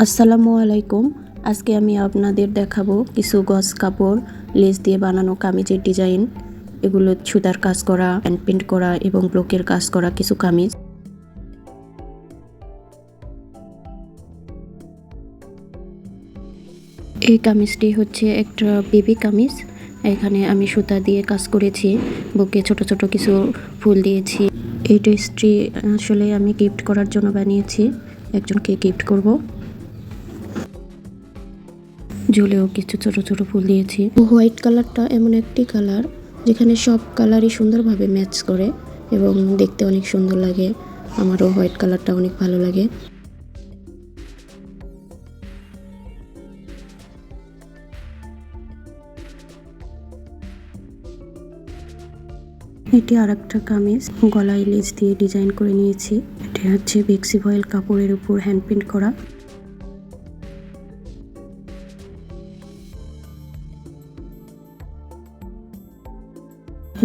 আসসালামু আলাইকুম। আজকে আমি আপনাদের দেখাবো কিছু গজ কাপড়, লেস দিয়ে বানানো কামিজের ডিজাইন। এগুলো সুতার কাজ করা হ্যান্ড প্রিন্ট করা এবং ব্লকের কাজ করা কিছু কামিজ। এই কামিজটি হচ্ছে একটা বেবি কামিজ। এখানে আমি সুতা দিয়ে কাজ করেছি, বুকে ছোট ছোট কিছু ফুল দিয়েছি। এই ড্রেসটি আসলে আমি গিফট করার জন্য বানিয়েছি, একজনকে গিফট করব। ঝুলেও কিছু ছোট ছোট ফুল দিয়েছি। হোয়াইট কালারটা এমন একটি কালার যেখানে সব কালারই সুন্দরভাবে ম্যাচ করে এবং দেখতে অনেক সুন্দর লাগে। আমারও হোয়াইট কালারটা অনেক ভালো লাগে। এটি আর একটা কামিজ। গলায় লেস দিয়ে ডিজাইন করে নিয়েছি। এটি হচ্ছে বেক্সি ভয়েল কাপড়ের উপর হ্যান্ড প্রিন্ট করা।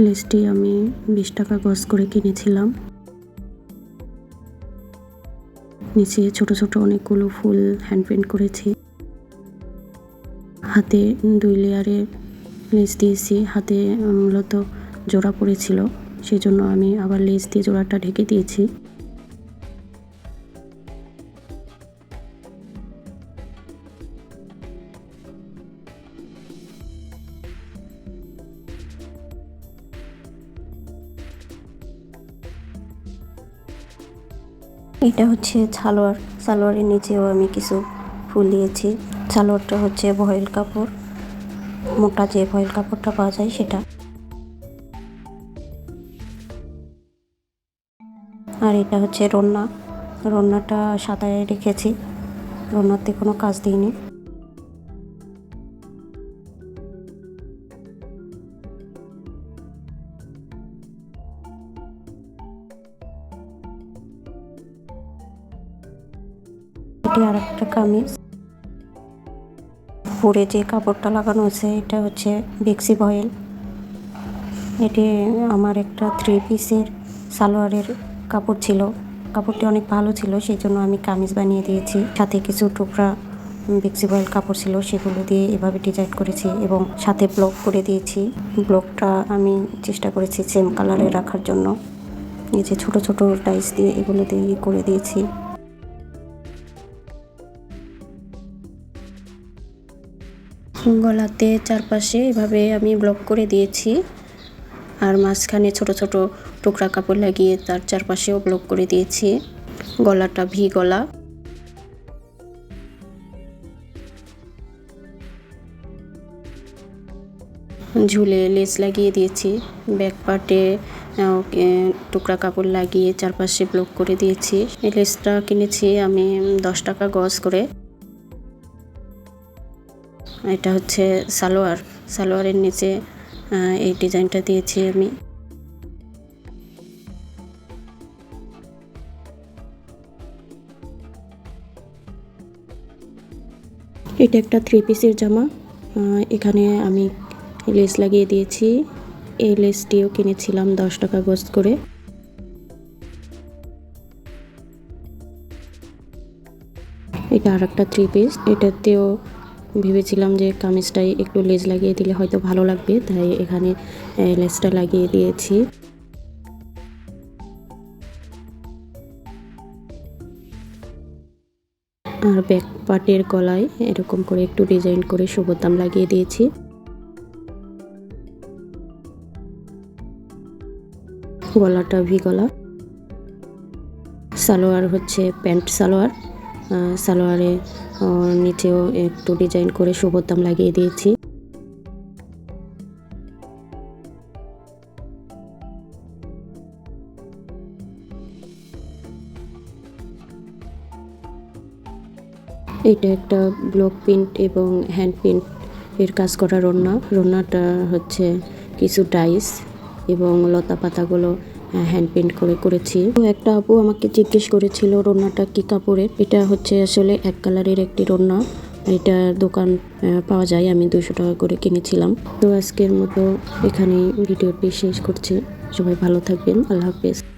লেসটি আমি বিশ টাকা গজ করে কিনেছিলাম। নিচে ছোট ছোট অনেকগুলো ফুল হ্যান্ড প্রিন্ট করেছি। হাতে দুই লেয়ারে লেস দিয়েছি। হাতে মূলত জোড়া পড়েছিল, সেজন্য আমি আবার লেস দিয়ে জোড়াটা ঢেকে দিয়েছি। এটা হচ্ছে সালোয়ার। সালোয়ারের নিচেও আমি কিছু ফুল দিয়েছি। সালোয়ারটা হচ্ছে ভয়েল কাপড়। মোটা যে ভয়েল কাপড়টা পাওয়া যায় সেটা। আর এটা হচ্ছে রন্না। রন্নাটা সাদায় রেখেছি। রন্নাতে কোনো কাজ দিইনি। এটি আর একটা কামিজ। উপরে যে কাপড়টা লাগানো আছে এটা হচ্ছে বেক্সি ভয়েল। এটি আমার একটা থ্রি পিসের সালোয়ারের কাপড় ছিল। কাপড়টি অনেক ভালো ছিল সেই জন্য আমি কামিজ বানিয়ে দিয়েছি। সাথে কিছু টুকরা ভয়েল কাপড় ছিল, সেগুলো দিয়ে এভাবে ডিজাইন করেছি এবং সাথে ব্লক করে দিয়েছি। ব্লকটা আমি চেষ্টা করেছি সেম কালারে রাখার জন্য। এই যে ছোটো ছোটো টাইস দিয়ে এগুলো দিয়ে করে দিয়েছি। গলাতে চারপাশে এভাবে আমি ব্লক করে দিয়েছি। আর মাঝখানে ছোট ছোট টুকরা কাপড় লাগিয়ে তার চারপাশেও ব্লক করে দিয়েছি। গলাটা ভি গলা ঝুলে লেস লাগিয়ে দিয়েছি। ব্যাক পার্টে টুকরা কাপড় লাগিয়ে চারপাশে ব্লক করে দিয়েছি। এই লেসটা কিনেছি আমি দশ টাকা গজ করে। এটা হচ্ছে সালোয়ার। সালোয়ারের নিচে এই ডিজাইনটা দিয়েছি আমি। এটা একটা থ্রি পিসের জামা। এখানে আমি লেস লাগিয়ে দিয়েছি। এই লেসটিও কিনেছিলাম দশ টাকা গোস করে। এটা আর একটা থ্রি পিস এটাতেও ভেবেছিলাম যে কামিজটাই একটু লেজ লাগিয়ে দিলে হয়তো ভালো লাগবে, তাই এখানে লেজটা লাগিয়ে দিয়েছি। আর ব্যাক পার্টের গলায় এরকম করে একটু ডিজাইন করে সুবোতাম লাগিয়ে দিয়েছি। গলাটা ভি গলা সালোয়ার হচ্ছে প্যান্ট সালোয়ার সালোয়ারে নিচেও একটু ডিজাইন করে সুবোতাম লাগিয়ে দিয়েছি। এটা একটা ব্লক প্রিন্ট এবং হ্যান্ড প্রিন্ট এর কাজ করা রন্না। রন্নাটা হচ্ছে কিছু টাইস এবং লতা পাতাগুলো হ্যান্ড পেন্ট করে করেছি। তো একটা আপু আমাকে জিজ্ঞেস করেছিল, রন্নাটা কি কাপড়ের? এটা হচ্ছে আসলে এক কালারের একটি রন্না। এটা দোকান পাওয়া যায়, আমি দুশো টাকা করে কিনেছিলাম। তো আজকের মতো এখানে ভিডিওটি শেষ করছি। সবাই ভালো থাকবেন। আল্লাহ হাফেজ।